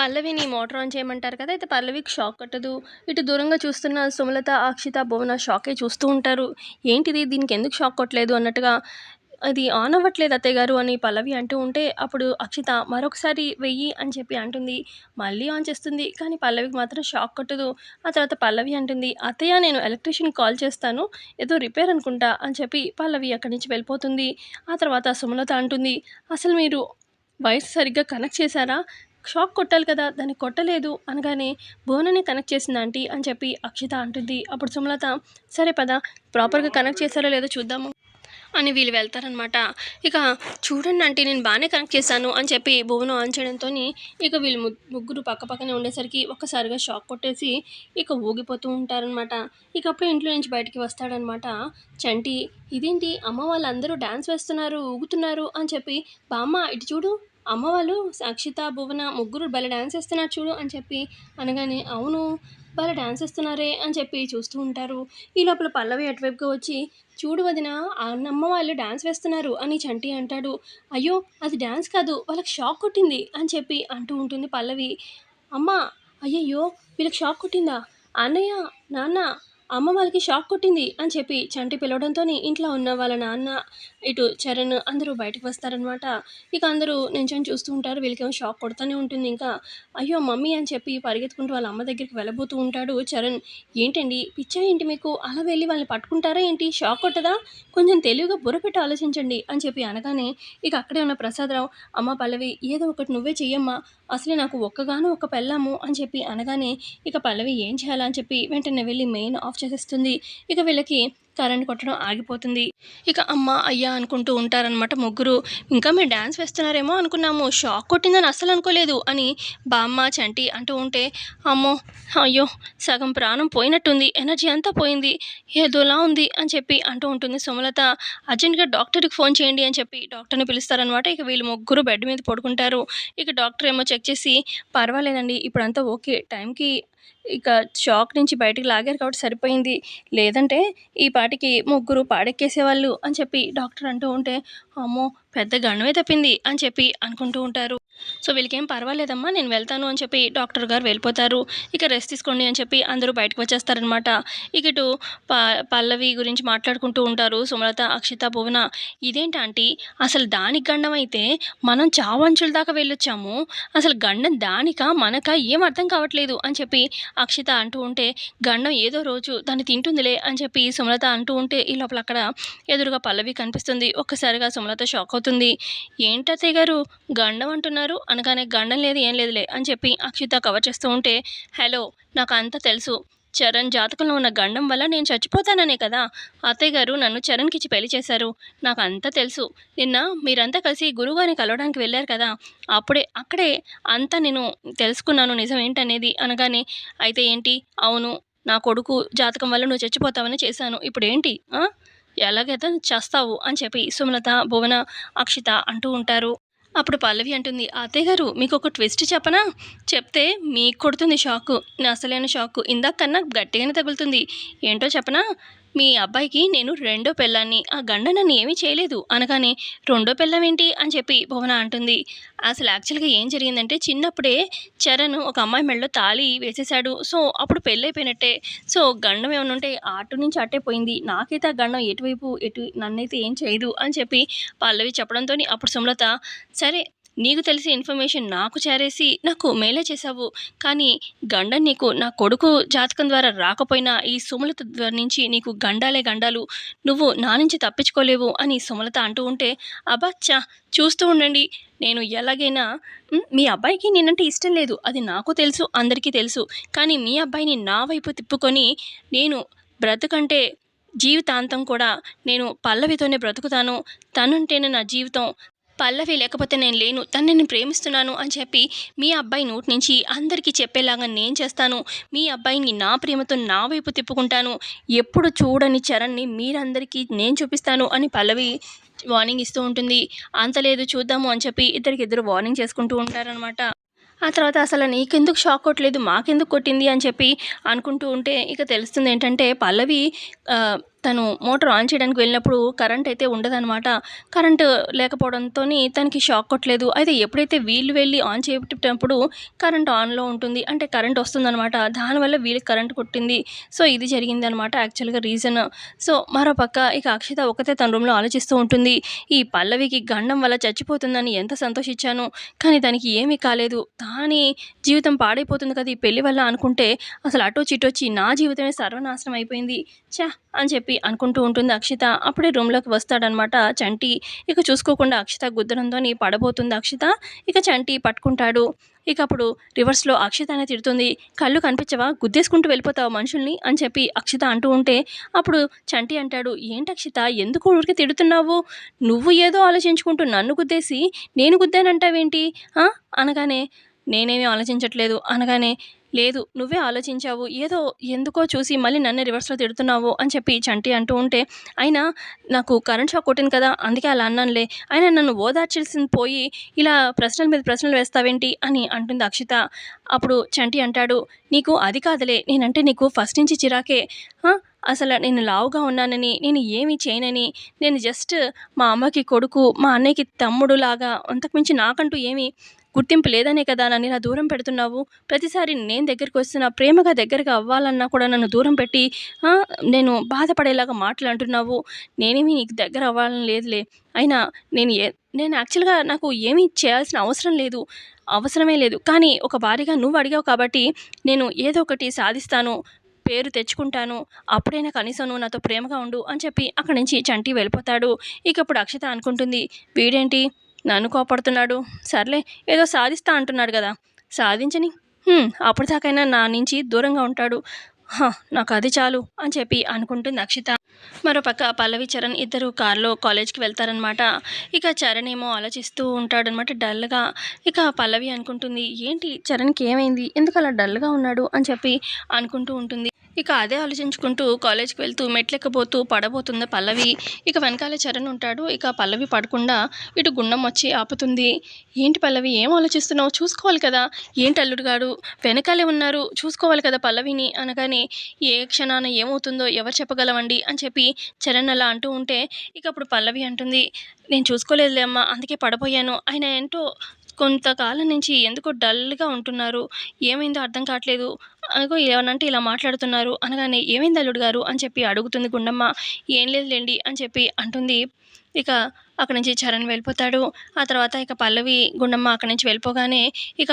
పల్లవిని motor on చేయమంటారు కదా అయితే పల్లవికి షాక్ కట్టదు. ఇటు దూరంగా చూస్తున్న సుమలత అక్షిత భువన షాకే చూస్తూ ఉంటారు. ఏంటిది? దీనికి ఎందుకు షాక్ కొట్టలేదు? అన్నట్టుగా అది ఆన్ అవ్వట్లేదు అత్తయ్య గారు అని పల్లవి అంటూ ఉంటే అప్పుడు అక్షిత మరొకసారి వెయ్యి అని చెప్పి అంటుంది. మళ్ళీ ఆన్ చేస్తుంది కానీ పల్లవికి మాత్రం షాక్ కొట్టదు. ఆ తర్వాత పల్లవి అంటుంది అత్తయ్య నేను ఎలక్ట్రీషియన్ కాల్ చేస్తాను ఏదో రిపేర్ అనుకుంటా అని చెప్పి పల్లవి అక్కడి నుంచి వెళ్ళిపోతుంది. ఆ తర్వాత సుమలత అంటుంది అసలు మీరు వైర్స్ సరిగ్గా కనెక్ట్ చేశారా? షాక్ కొట్టాలి కదా దాన్ని కొట్టలేదు అనగానే బోనని కనెక్ట్ చేసింది ఆంటీ అని చెప్పి అక్షిత అంటుంది. అప్పుడు సుమలత సరే పద ప్రాపర్గా కనెక్ట్ చేశారో లేదో చూద్దాము అని వీళ్ళు వెళ్తారనమాట ఇక చూడండి అంటే నేను బాగానే కనెక్ట్ చేశాను అని చెప్పి భువనం ఆన్ చేయడంతో ఇక వీళ్ళు ముగ్గురు పక్క పక్కనే ఉండేసరికి ఒక్కసారిగా షాక్ కొట్టేసి ఇక ఊగిపోతూ ఉంటారనమాట ఇక అప్పుడు ఇంట్లో నుంచి బయటికి వస్తాడనమాట చంటి ఇదేంటి? అమ్మ వాళ్ళందరూ డ్యాన్స్ వేస్తున్నారు ఊగుతున్నారు అని చెప్పి బామ్మ ఇటు చూడు అమ్మ వాళ్ళు అక్షిత భువన ముగ్గురు భలే డ్యాన్స్ వేస్తున్నారు చూడు అని చెప్పి అనగానే అవును భలే డ్యాన్స్ వేస్తున్నారే అని చెప్పి చూస్తూ ఉంటారు. ఈ లోపల పల్లవి అటువైపుగా వచ్చి చూడు వదిన అన్నమ్మ వాళ్ళు డ్యాన్స్ వేస్తున్నారు అని చంటి అంటాడు. అయ్యో అది డ్యాన్స్ కాదు వాళ్ళకి షాక్ కొట్టింది అని చెప్పి అంటూ ఉంటుంది పల్లవి. అమ్మ అయ్యయ్యో వీళ్ళకి షాక్ కొట్టిందా? అన్నయ్య నాన్న అమ్మ వాళ్ళకి షాక్ కొట్టింది అని చెప్పి చంటి పిలవడంతో ఇంట్లో ఉన్న వాళ్ళ నాన్న ఇటు చరణ్ అందరూ బయటకు వస్తారనమాట ఇక అందరూ నించొని చూస్తూ ఉంటారు. వీళ్ళకేమో షాక్ కొడుతూనే ఉంటుంది. ఇంకా అయ్యో మమ్మీ అని చెప్పి పరిగెత్తుకుంటూ వాళ్ళ అమ్మ దగ్గరికి వెళ్ళబోతూ ఉంటాడు చరణ్. ఏంటండి? పిచ్చా ఏంటి మీకు? అలా వెళ్ళి వాళ్ళని పట్టుకుంటారా ఏంటి? షాక్ కొట్టదా? కొంచెం తెలివిగా బుర్ర పెట్టి ఆలోచించండి అని చెప్పి అనగానే ఇక అక్కడే ఉన్న ప్రసాదరావు అమ్మ పల్లవి ఏదో ఒకటి నువ్వే చెయ్యమ్మా. అసలే నాకు ఒక్కగాను ఒక పెళ్ళాము అని చెప్పి అనగానే ఇక పల్లవి ఏం చేయాలని చెప్పి వెంటనే వెళ్ళి మెయిన్ ఆఫ్ చేసేస్తుంది. ఇక వీళ్ళకి కరెంట్ కొట్టడం ఆగిపోతుంది. ఇక అమ్మ అయ్యా అనుకుంటూ ఉంటారనమాట ముగ్గురు. ఇంకా మీరు డ్యాన్స్ వేస్తున్నారేమో అనుకున్నాము. షాక్ కొట్టిందని అస్సలు అనుకోలేదు అని బామ్మ చంటి అంటూ ఉంటే అమ్మో అయ్యో సగం ప్రాణం పోయినట్టుంది. ఎనర్జీ అంతా పోయింది. ఏదోలా ఉంది అని చెప్పి అంటూ ఉంటుంది సుమలత. అర్జెంట్గా డాక్టర్కి ఫోన్ చేయండి అని చెప్పి డాక్టర్ని పిలుస్తారనమాట ఇక వీళ్ళు ముగ్గురు బెడ్ మీద పడుకుంటారు. ఇక డాక్టర్ ఏమో చెక్ చేసి పర్వాలేదండి ఇప్పుడంతా ఓకే టైంకి ఇక షాక్ నుంచి బయటకు లాగారు కాబట్టి సరిపోయింది. లేదంటే ఈ పాటికి ముగ్గురు పాడెక్కేసేవాళ్ళు అని చెప్పి డాక్టర్ అంటూ ఉంటే అమ్మో పెద్ద గండమే తప్పింది అని చెప్పి అనుకుంటూ ఉంటారు. సో వీళ్ళకేం పర్వాలేదమ్మా నేను వెళ్తాను అని చెప్పి డాక్టర్ గారు వెళ్ళిపోతారు. ఇక రెస్ట్ తీసుకోండి అని చెప్పి అందరూ బయటకు వచ్చేస్తారనమాట. ఇక ఇటు ప పల్లవి గురించి మాట్లాడుకుంటూ ఉంటారు సుమలత అక్షిత భువన. ఇదేంటి ఆంటీ అసలు దానికి గండం అయితే మనం చావంచుల దాకా వెళ్ళొచ్చాము. అసలు గండం దానికా మనక ఏం అర్థం కావట్లేదు అని చెప్పి అక్షిత అంటూ ఉంటే గండం ఏదో రోజు దాన్ని తింటుందిలే అని చెప్పి సుమలత అంటూ ఉంటే ఈ లోపల అక్కడ ఎదురుగా పల్లవి కనిపిస్తుంది. ఒక్కసారిగా సుమలత షాక్ అవుతుంది ఏంటత్తయ్య గారు? గండం అంటున్నారు. అనగానే గండం లేదు ఏం లేదులే అని చెప్పి అక్షిత కవర్ చేస్తూ ఉంటే హలో నాకు అంతా తెలుసు. చరణ్ జాతకంలో ఉన్న గండం వల్ల నేను చచ్చిపోతాననే కదా. అత్తయ్య గారు నన్ను చరణ్కిచ్చి పెళ్ళి చేశారు. నాకు అంతా తెలుసు. నిన్న మీరంతా కలిసి గురువుగారిని కలవడానికి వెళ్ళారు కదా. అప్పుడే అక్కడే అంతా నేను తెలుసుకున్నాను నిజం ఏంటనేది. అనగానే అయితే ఏంటి? అవును నా కొడుకు జాతకం వల్ల నువ్వు చచ్చిపోతావని చేశాను. ఇప్పుడు ఏంటి ఎలాగైతే చేస్తావు అని చెప్పి సుమలత భువన అక్షిత అంటూ ఉంటారు. అప్పుడు పల్లవి అంటుంది అత్తయ్య గారు మీకు ఒక ట్విస్ట్ చెప్పనా? చెప్తే మీకు కొడుతుంది షాకు. నా అసలైన షాకు. ఇందాక కన్నా గట్టిగానే తగులుతుంది. ఏంటో చెప్పనా? మీ అబ్బాయికి నేను రెండో పెళ్ళాన్ని ఆ గండ నన్ను ఏమీ చేయలేదు. అనగానే రెండో పెళ్ళం ఏంటి అని చెప్పి భువన అంటుంది. అసలు యాక్చువల్గా ఏం జరిగిందంటే చిన్నప్పుడే చరణ్ ఒక అమ్మాయి మెడలో తాళి వేసేసాడు సో అప్పుడు పెళ్ళైపోయినట్టే. సో గండం ఏమైనా ఉంటే అటు నుంచి అట్టే పోయింది. నాకైతే ఆ గండం ఎటువైపు ఎటు నన్నైతే ఏం చేయదు అని చెప్పి పల్లవి చెప్పడంతో అప్పుడు సుమలత సరే నీకు తెలిసే ఇన్ఫర్మేషన్ నాకు చేరేసి నాకు మేలే చేశావు. కానీ గండం నీకు నా కొడుకు జాతకం ద్వారా రాకపోయినా ఈ సుమలత ద్వారా నుంచి నీకు గండాలే గండాలు. నువ్వు నా నుంచి తప్పించుకోలేవు అని సుమలత అంటూ ఉంటే అబ్బచ్చా చూస్తూ ఉండండి. నేను ఎలాగైనా మీ అబ్బాయికి నేనంటే ఇష్టం లేదు. అది నాకు తెలుసు అందరికీ తెలుసు. కానీ మీ అబ్బాయిని నా వైపు తిప్పుకొని నేను బ్రతుకంటే జీవితాంతం కూడా నేను పల్లవితోనే బ్రతుకుతాను. తనుంటేనే నా జీవితం పల్లవి లేకపోతే నేను లేను తను నేను ప్రేమిస్తున్నాను అని చెప్పి మీ అబ్బాయి నోటి నుంచి అందరికీ చెప్పేలాగా నేను చేస్తాను. మీ అబ్బాయిని నా ప్రేమతో నా వైపు తిప్పుకుంటాను. ఎప్పుడు చూడని చరణ్ని మీరందరికీ నేను చూపిస్తాను అని పల్లవి వార్నింగ్ ఇస్తూ ఉంటుంది. అంత లేదు చూద్దాము అని చెప్పి ఇద్దరికి ఇద్దరు వార్నింగ్ చేసుకుంటూ ఉంటారనమాట ఆ తర్వాత అసలు నీకెందుకు షాక్ కొట్టలేదు మాకెందుకు కొట్టింది అని చెప్పి అనుకుంటూ ఉంటే ఇక తెలుస్తుంది ఏంటంటే పల్లవి తను మోటార్ ఆన్ చేయడానికి వెళ్ళినప్పుడు కరెంట్ అయితే ఉండదనమాట కరెంటు లేకపోవడంతో తనకి షాక్ కొట్టలేదు. అయితే ఎప్పుడైతే వీళ్ళు వెళ్ళి ఆన్ చేపట్టినప్పుడు కరెంట్ ఆన్లో ఉంటుంది. అంటే కరెంట్ వస్తుందనమాట దానివల్ల వీళ్ళకి కరెంట్ కొట్టింది. సో ఇది జరిగింది అనమాట యాక్చువల్గా రీజన్. సో మరో పక్క ఇక అక్షిత ఒకతే తన రూమ్లో ఆలోచిస్తూ ఉంటుంది. ఈ పల్లవికి గండం వల్ల చచ్చిపోతుందని ఎంత సంతోషించాను. కానీ దానికి ఏమీ కాలేదు. దాని జీవితం పాడైపోతుంది కదా ఈ పెళ్ళి వల్ల అనుకుంటే అసలు అటో చిటొచ్చి నా జీవితమే సర్వనాశనం అయిపోయింది. చా అని చెప్పి చెప్పి అనుకుంటూ ఉంటుంది అక్షిత. అప్పుడే రూమ్లోకి వస్తాడనమాట చంటి. ఇక చూసుకోకుండా అక్షిత గుద్దడంతోని పడబోతుంది అక్షిత. ఇక చంటి పట్టుకుంటాడు. ఇక అప్పుడు రివర్స్లో అక్షిత అనేది తిడుతుంది. కళ్ళు కనిపించవా? గుద్దేసుకుంటూ వెళ్ళిపోతావు మనుషుల్ని అని చెప్పి అక్షిత అంటూ ఉంటే అప్పుడు చంటి అంటాడు ఏంటి అక్షిత? ఎందుకు ఊరికి తిడుతున్నావు? నువ్వు ఏదో ఆలోచించుకుంటూ నన్ను గుద్దేసి నేను గుద్దానంటావేంటి? అనగానే నేనేమీ ఆలోచించట్లేదు. అనగానే లేదు నువ్వే ఆలోచించావు. ఏదో ఎందుకో చూసి మళ్ళీ నన్ను రివర్స్లో తిడుతున్నావు అని చెప్పి చంటి అంటూ ఉంటే అయినా నాకు కరెంట్ షాక్ కొట్టింది కదా అందుకే అలా అన్నానులే. అయినా నన్ను ఓదార్చాల్సింది పోయి ఇలా ప్రశ్నల మీద ప్రశ్నలు వేస్తావేంటి? అని అంటుంది అక్షిత. అప్పుడు చంటి అంటాడు నీకు అది కాదులే. నేనంటే నీకు ఫస్ట్ నుంచి చిరాకే. అసలు నేను లావుగా ఉన్నానని నేను ఏమీ చేయనని. నేను జస్ట్ మా అమ్మకి కొడుకు మా అన్నయ్యకి తమ్ముడు లాగా అంతకుమించి నాకంటూ ఏమీ గుర్తింపు లేదనే కదా నన్ను ఇలా దూరం పెడుతున్నావు? ప్రతిసారి నేను దగ్గరికి వస్తున్నా ప్రేమగా దగ్గరగా అవ్వాలన్నా కూడా నన్ను దూరం పెట్టి నేను బాధపడేలాగా మాటలు అంటున్నావు. నేనేమి నీకు దగ్గర అవ్వాలని లేదులే. అయినా నేను ఏ నేను యాక్చువల్గా నాకు ఏమీ చేయాల్సిన అవసరం లేదు. అవసరమే లేదు. కానీ ఒక భారీగా నువ్వు అడిగావు కాబట్టి నేను ఏదో ఒకటి సాధిస్తాను పేరు తెచ్చుకుంటాను. అప్పుడైనా కనీసం నువ్వు నాతో ప్రేమగా ఉండు అని చెప్పి అక్కడి నుంచి చంటి వెళ్ళిపోతాడు. ఇక ఇప్పుడు అక్షత అనుకుంటుంది వీడేంటి? నన్ను కోపడుతున్నాడు సర్లే ఏదో సాధిస్తా అంటున్నాడు కదా. సాధించని? అప్పటిదాకైనా నా నుంచి దూరంగా ఉంటాడు. హ, నాకు అది చాలు అని చెప్పి అనుకుంటుంది అక్షిత. మరోపక్క పల్లవి చరణ్ ఇద్దరు కారులో కాలేజ్కి వెళ్తారనమాట ఇక చరణ్ ఏమో ఆలోచిస్తూ ఉంటాడనమాట డల్గా. ఇక పల్లవి అనుకుంటుంది ఏంటి చరణ్కి ఏమైంది? ఎందుకు అలా డల్గా ఉన్నాడు? అని చెప్పి అనుకుంటూ ఉంటుంది. ఇక అదే ఆలోచించుకుంటూ కాలేజ్కి వెళ్తూ మెట్లెక్కబోతూ పడబోతుంది పల్లవి ఇక వెనకాలే చరణ్ ఉంటాడు. ఇక పల్లవి పడకుండా ఇటు గుండం వచ్చి ఆపుతుంది. ఏంటి పల్లవి ఏం ఆలోచిస్తున్నావు? చూసుకోవాలి కదా. ఏంటి అల్లుడుగాడు వెనకాలే ఉన్నారు. చూసుకోవాలి కదా పల్లవిని అనగానే ఏ క్షణాన ఏమవుతుందో ఎవరు చెప్పగలవండి అని చెప్పి చరణ్ అలా అంటూ ఉంటే ఇక అప్పుడు పల్లవి అంటుంది నేను చూసుకోలేదులే అమ్మ అందుకే పడబోయాను. ఆయన ఏంటో కొంతకాలం నుంచి ఎందుకో డల్గా ఉంటున్నారు. ఏమైందో అర్థం కావట్లేదు. అగో ఏమనంటే ఇలా మాట్లాడుతున్నారు అనగానే ఏమైంది అల్లుడు గారు అని చెప్పి అడుగుతుంది గుండమ్మ. ఏం లేదులేండి అని చెప్పి అంటుంది. ఇక అక్కడి నుంచి చరణ్ వెళ్ళిపోతాడు. ఆ తర్వాత ఇక పల్లవి గుండమ్మ అక్కడి నుంచి వెళ్ళిపోగానే ఇక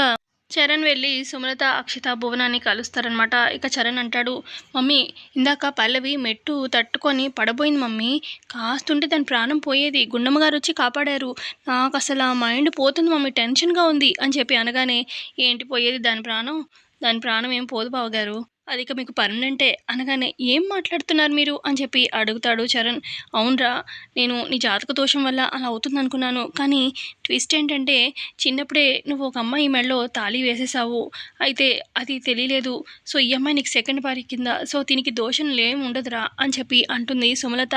చరణ్ వెళ్ళి సుమలత అక్షిత భువనాన్ని కలుస్తారనమాట ఇక చరణ్ అంటాడు మమ్మీ ఇందాక పల్లవి మెట్టు తట్టుకొని పడబోయింది మమ్మీ. కాస్తుంటే దాని ప్రాణం పోయేది. గుండమ్మ గారు వచ్చి కాపాడారు. నాకు అసలు ఆ మైండ్ పోతుంది మమ్మీ. టెన్షన్గా ఉంది అని చెప్పి అనగానే ఏంటి పోయేది? దాని ప్రాణం? దాని ప్రాణం ఏం పోదు బావగారు. అది ఇక మీకు పర్మనెంటే అనగానే ఏం మాట్లాడుతున్నారు మీరు అని చెప్పి అడుగుతాడు చరణ్. అవునరా నేను నీ జాతక దోషం వల్ల అలా అవుతుంది అనుకున్నాను కానీ ట్విస్ట్ ఏంటంటే చిన్నప్పుడే నువ్వు ఒక అమ్మాయి మెడలో తాళి వేసేసావు అయితే అది తెలియలేదు. సో ఈ అమ్మాయి నీకు సెకండ్ భార్య కింద. సో దీనికి దోషం ఏం ఉండదురా అని చెప్పి అంటుంది సుమలత.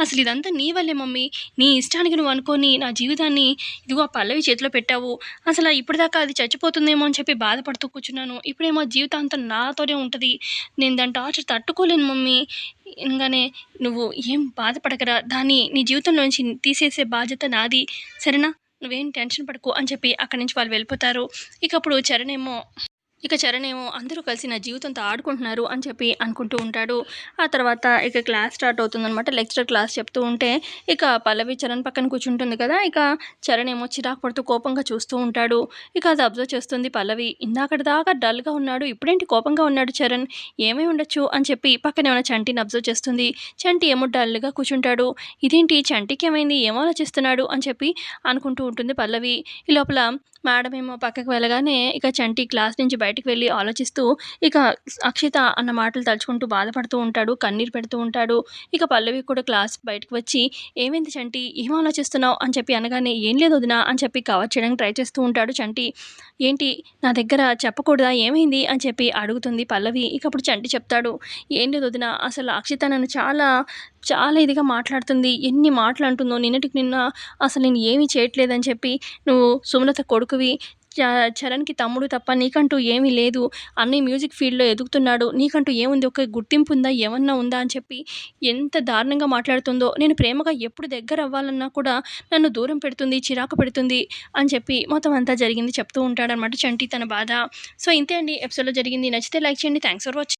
అసలు ఇదంతా నీ వల్లే మమ్మీ. నీ ఇష్టానికి నువ్వు అనుకొని నా జీవితాన్ని ఇదిగో ఆ పల్లవి చేతిలో పెట్టావు. అసలు ఇప్పటిదాకా అది చచ్చిపోతుందేమో అని చెప్పి బాధపడుతూ కూర్చున్నాను. ఇప్పుడేమో జీవితాంతం నాతోనే ఉంటుంది. నేను దాని టార్చర్ తట్టుకోలేను మమ్మీ. ఇంకానే నువ్వు ఏం బాధపడకరా. దాన్ని నీ జీవితంలోంచి తీసేసే బాధ్యత నాది. సరేనా? నువ్వేం టెన్షన్ పడకు అని చెప్పి అక్కడి నుంచి వాళ్ళు వెళ్ళిపోతారు. ఇక అప్పుడు చరణ్ ఏమో ఇక చరణ్ ఏమో అందరూ కలిసి నా జీవితంతో ఆడుకుంటున్నారు అని చెప్పి అనుకుంటూ ఉంటాడు. ఆ తర్వాత ఇక క్లాస్ స్టార్ట్ అవుతుందన్నమాట. లెక్చరర్ క్లాస్ చెప్తూ ఉంటే ఇక పల్లవి చరణ్ పక్కన కూర్చుంటుంది కదా ఇక చరణ్ ఏమో చిరాకు పడుతూ కోపంగా చూస్తూ ఉంటాడు. ఇక అది అబ్జర్వ్ చేస్తుంది పల్లవి. ఇందాకటి దాకా డల్గా ఉన్నాడు ఇప్పుడేంటి కోపంగా ఉన్నాడు చరణ్? ఏమై ఉండొచ్చు అని చెప్పి పక్కన ఏమైనా చంటిని అబ్జర్వ్ చేస్తుంది. చంటి ఏమో డల్గా కూర్చుంటాడు. ఇదేంటి? చంటికి ఏమైంది? ఏమో ఆలోచిస్తున్నాడు? అని చెప్పి అనుకుంటూ ఉంటుంది పల్లవి. ఈ లోపల మేడం ఏమో పక్కకు వెళ్ళగానే ఇక చంటి క్లాస్ నుంచి బయట బయటికి వెళ్ళి ఆలోచిస్తూ ఇక అక్షిత అన్న మాటలు తలుచుకుంటూ బాధపడుతూ ఉంటాడు కన్నీరు పెడుతూ ఉంటాడు. ఇక పల్లవి కూడా క్లాస్ బయటకు వచ్చి ఏమైంది చంటి? ఏం ఆలోచిస్తున్నావు? అని చెప్పి అనగానే ఏం లేదు వదినా అని చెప్పి కవర్ చేయడానికి ట్రై చేస్తూ ఉంటాడు చంటి. ఏంటి? నా దగ్గర చెప్పకూడదా? ఏమైంది? అని చెప్పి అడుగుతుంది పల్లవి. ఇక అప్పుడు చంటి చెప్తాడు ఏం లేదు వదిన అసలు అక్షిత నన్ను చాలా చాలా ఇదిగా మాట్లాడుతుంది. ఎన్ని మాటలు అంటుందో నిన్నటికి నిన్న అసలు నేను ఏమీ చేయట్లేదని చెప్పి నువ్వు సుమలత కొడుకువి చరణ్‌కి తమ్ముడు తప్ప నీకంటూ ఏమీ లేదు. అన్ని మ్యూజిక్ ఫీల్డ్‌లో ఎదుగుతున్నాడు. నీకంటూ ఏముంది ఒక గుర్తింపు ఉందా? ఏమన్నా ఉందా? అని చెప్పి ఎంత దారుణంగా మాట్లాడుతుందో, నేను ప్రేమగా ఎప్పుడు దగ్గర అవ్వాలన్నా కూడా నన్ను దూరం పెడుతుంది, చిరాకు పెడుతుంది అని చెప్పి మొత్తం అంతా జరిగింది చెప్తూ ఉంటాడనమాట చంటి తన బాధ. సో, ఇంతే అండి ఎపిసోడ్‌లో జరిగింది. నచ్చితే లైక్ చేయండి. Thanks for watching.